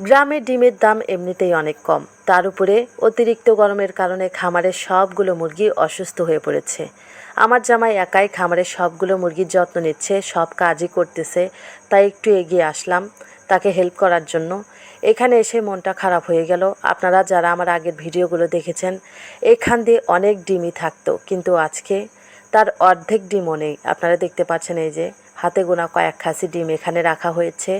গ্রামে ডিমের দাম এমনিতেই অনেক কম। তার উপরে অতিরিক্ত গরমের কারণে খামারের সবগুলো মুরগি অসুস্থ হয়ে পড়েছে। আমার জামাই একাই খামারের সবগুলো মুরগির যত্ন নিচ্ছে, সব কাজই করতেছে, তাই একটু এগিয়ে আসলাম তাকে হেল্প করার জন্য। এখানে এসে মনটা খারাপ হয়ে গেল। আপনারা যারা আমার আগের ভিডিওগুলো দেখেছেন, এখান দিয়ে অনেক ডিমই থাকতো, কিন্তু আজকে তার অর্ধেক ডিমও নেই। আপনারা দেখতে পাচ্ছেন এই যে হাতে গোনা কয়েক খাসি ডিম এখানে রাখা হয়েছে।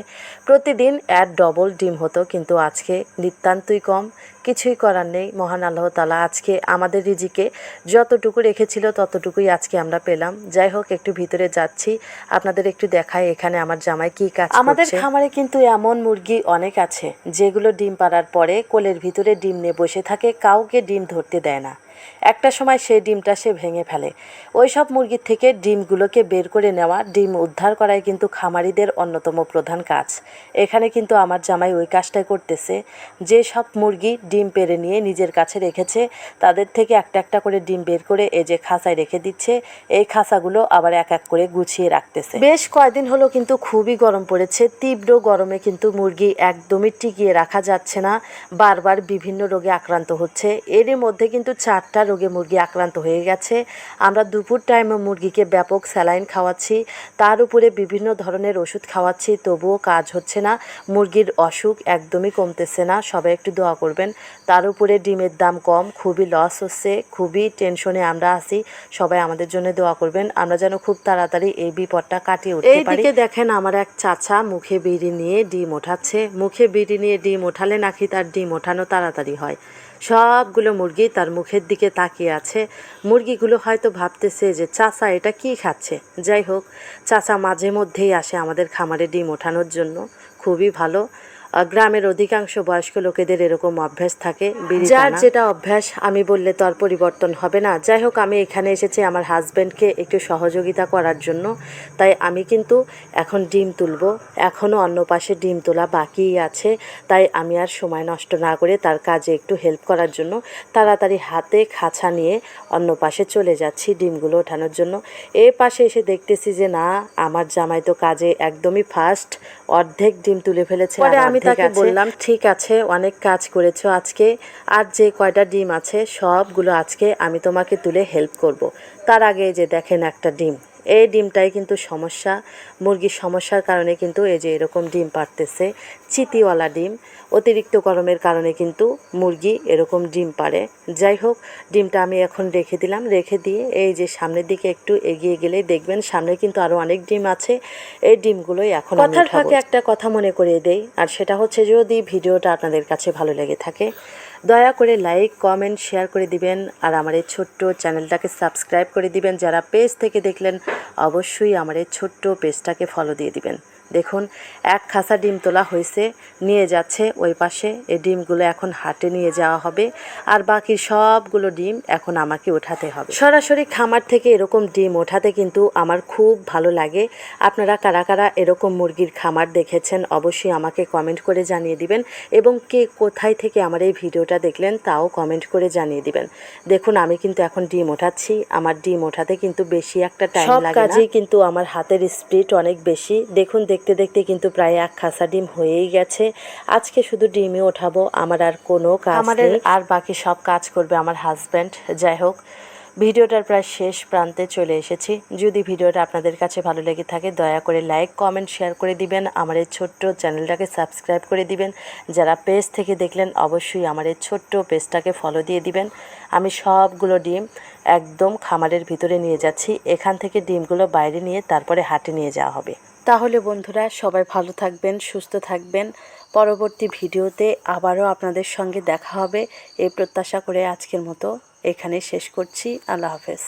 প্রতিদিন এক ডবল ডিম হতো, কিন্তু আজকে নিতান্তই কম। কিছুই করার নেই। মহান আল্লাহ তালা আজকে আমাদের রিজিকে যতটুকু রেখেছিল, ততটুকুই আজকে আমরা পেলাম। যাই হোক, একটু ভিতরে যাচ্ছি। আপনাদের একটু দেখায় এখানে আমার জামাই কি কাজ আমাদের খামারে কিন্তু এমন মুরগি অনেক আছে, যেগুলো ডিম পাড়ার পরে কোলের ভিতরে ডিম নিয়ে বসে থাকে, কাউকে ডিম ধরতে দেয় না। একটা সময় সেই ডিমটা সে ভেঙে ফেলে। ওই সব মুরগির থেকে ডিমগুলোকে বের করে নেওয়া, ডিম উদ্ধার করাই কিন্তু খামারিদের অন্যতম প্রধান কাজ। এখানে কিন্তু আমার জামাই ওই কাজটাই করতেছে। যে সব মুরগি ডিম পেরে নিয়ে নিজের কাছে রেখেছে, তাদের থেকে একটা একটা করে ডিম বের করে এই যে খাঁচায় রেখে দিচ্ছে, এই খাঁচাগুলো আবার এক এক করে গুছিয়ে রাখতেছে। বেশ কয়েকদিন হলো কিন্তু খুবই গরম পড়েছে। তীব্র গরমে কিন্তু মুরগি একদমই টিকিয়ে রাখা যাচ্ছে না। বারবার বিভিন্ন রোগে আক্রান্ত হচ্ছে। এরই মধ্যে কিন্তু চারটা রোগে মুরগি আক্রান্ত হয়ে গেছে। আমরা দুপুর টাইমে মুরগিকে ব্যাপক স্যালাইন খাওয়াচ্ছি। তার উপরে বিভিন্ন ধরনের ওষুধ খাওয়াচ্ছি, তবুও কাজ হচ্ছে না। মুরগির অসুখ একদমই কমতেছে না, সবাই একটু দোয়া করবেন। তার উপরে ডিমের দাম কম, খুবই লস হচ্ছে, খুবই টেনশনে আমরা আছি, সবাই আমাদের জন্য দোয়া করবেন। আমরা যেন খুব তাড়াতাড়ি এই বিপদটা কাটিয়ে উঠতে পারি। দেখেন আমার এক চাচা মুখে বিড়ি নিয়ে ডিম ওঠাচ্ছে। মুখে বিড়ি নিয়ে ডিম ওঠালে নাকি তার ডিম ওঠানো তাড়াতাড়ি হয়। সবগুলো মুরগি তার মুখের দিকে তাকিয়ে আছে। মুরগিগুলো হয়তো ভাবতেছে যে, চাচা, এটা কি খাচ্ছে? যাই হোক, চাচা মাঝে মধ্যেই আসে আমাদের খামারে ডিম ওঠানোর জন্য। খুবই ভালো। গ্রামের অধিকাংশ বয়স্ক লোকেদের এরকম অভ্যাস থাকে যার যেটা অভ্যাস আমি বললে তো আর পরিবর্তন হবে না। যাই হোক আমি এখানে এসেছি আমার হাজব্যান্ডকে একটু সহযোগিতা করার জন্য। তাই আমি কিন্তু এখন ডিম তুলবো। এখনও অন্য পাশে ডিম তোলা বাকিই আছে। তাই আমি আর সময় নষ্ট না করে তার কাজে একটু হেল্প করার জন্য তাড়াতাড়ি হাতে খাঁচা নিয়ে অন্য পাশে চলে যাচ্ছি ডিমগুলো ওঠানোর জন্য। এ পাশে এসে দেখতেছি যে না আমার জামাই তো কাজে একদমই ফাস্ট অর্ধেক ডিম তুলে ফেলেছে পরে আমি তাকে বললাম ঠিক আছে অনেক কাজ করেছ আজকে। আর যে কয়টা ডিম আছে সবগুলো আজকে আমি তোমাকে তুলে হেল্প করব। তার আগে যে দেখেন একটা ডিম। এই ডিমটাই কিন্তু সমস্যা। মুরগির সমস্যার কারণে কিন্তু এই যে এরকম ডিম পারতেছে চিতিওয়ালা ডিম অতিরিক্ত গরমের কারণে কিন্তু মুরগি এরকম ডিম পারে যাই হোক ডিমটা আমি এখন রেখে দিলাম। রেখে দিয়ে এই যে সামনের দিকে একটু এগিয়ে গেলে দেখবেন সামনে কিন্তু আরও অনেক ডিম আছে। এই ডিমগুলোই এখন কথার ফাঁকে একটা কথা মনে করিয়ে দেই আর সেটা হচ্ছে যদি ভিডিওটা আপনাদের কাছে ভালো লেগে থাকে দয়া করে লাইক কমেন্ট শেয়ার করে দিবেন। আর আমার এই ছোট্ট চ্যানেলটাকে সাবস্ক্রাইব করে দিবেন। যারা পেজ থেকে দেখলেন, অবশ্যই আমার এই ছোট্ট পেজটাকে ফলো দিয়ে দিবেন। দেখুন এক খাসা ডিম তোলা হয়েছে নিয়ে যাচ্ছে ওই পাশে। এই ডিমগুলো এখন হাটে নিয়ে যাওয়া হবে আর বাকি সবগুলো ডিম এখন আমাকে ওঠাতে হবে। সরাসরি খামার থেকে এরকম ডিম ওঠাতে কিন্তু আমার খুব ভালো লাগে। আপনারা কারা কারা এরকম মুরগির খামার দেখেছেন অবশ্যই আমাকে কমেন্ট করে জানিয়ে দিবেন এবং কে কোথায় থেকে আমার এই ভিডিওটা দেখলেন তাও কমেন্ট করে জানিয়ে দিবেন। দেখুন আমি কিন্তু এখন ডিম ওঠাচ্ছি। আমার ডিম ওঠাতে কিন্তু বেশি একটা টাইম লাগে কাজেই কিন্তু আমার হাতের স্পিড অনেক বেশি। দেখুন দেখতে দেখতে কিন্তু প্রায় এক খাসা ডিম হয়েই গেছে। আজকে শুধু ডিমই ওঠাবো আমার আর কোনো কাজ আমাদের আর বাকি সব কাজ করবে আমার হাজব্যান্ড যাই হোক ভিডিওটার প্রায় শেষ প্রান্তে চলে এসেছি। যদি ভিডিওটা আপনাদের কাছে ভালো লেগে থাকে দয়া করে লাইক কমেন্ট শেয়ার করে দিবেন। আমার এই ছোট্ট চ্যানেলটাকে সাবস্ক্রাইব করে দিবেন। যারা পেজ থেকে দেখলেন অবশ্যই আমার এই ছোট্ট পেজটাকে ফলো দিয়ে দিবেন। আমি সবগুলো ডিম একদম খামারের ভিতরে নিয়ে যাচ্ছি। এখান থেকে ডিমগুলো বাইরে নিয়ে তারপরে হাটে নিয়ে যাওয়া হবে। তাহলে বন্ধুরা সবাই ভালো থাকবেন, সুস্থ থাকবেন। পরবর্তী ভিডিওতে আবারও আপনাদের সঙ্গে দেখা হবে। এই প্রত্যাশা করে আজকের মতো এখানে শেষ করছি। আল্লাহ হাফেজ।